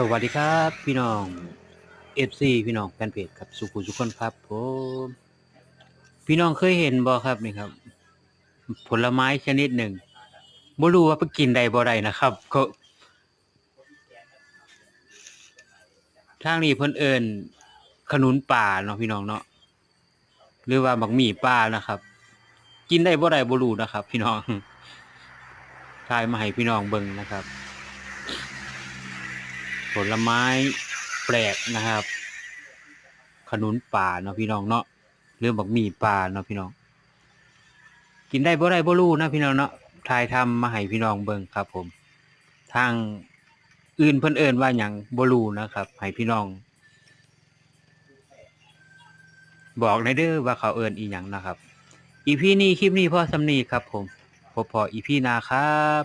สวัสดีครับ พี่น้อง FC พี่น้องแฟนเพจครับสุขุสุขคนครับผมพี่น้องเคยเห็นบ่ครับนี่ครับ ผลไม้ชนิดหนึ่งบ่รู้ว่าไปกินได้บ่ได้นะครับก็ทางนี้เพิ่นเอิ้นขนุนป่าเนาะพี่น้องเนาะหรือว่าบักหมี่ป่านะครับ กินได้บ่ได้บ่รู้นะครับ พี่น้องทายมาให้พี่น้องเบิ่งนะครับ ลไม้แปลกนะครับ ขนุนป่าเนาะพี่น้องเนาะเรื่องบักหมี่ป่าเนาะพี่น้อง กินได้บ่ได้บ่รู้นะพี่น้องเนาะทายทำมาให้พี่น้องเบิ่งครับ ผม ทางอื่นเพิ่นเอิ้นว่าหยังบ่รู้นะครับให้พี่น้อง บอกในเด้อว่าเขาเอิ้นอีหยังนะครับ อีพีนี้คลิปนี้พ่อสำนีครับ ผมพบพออีพีหน้าครับ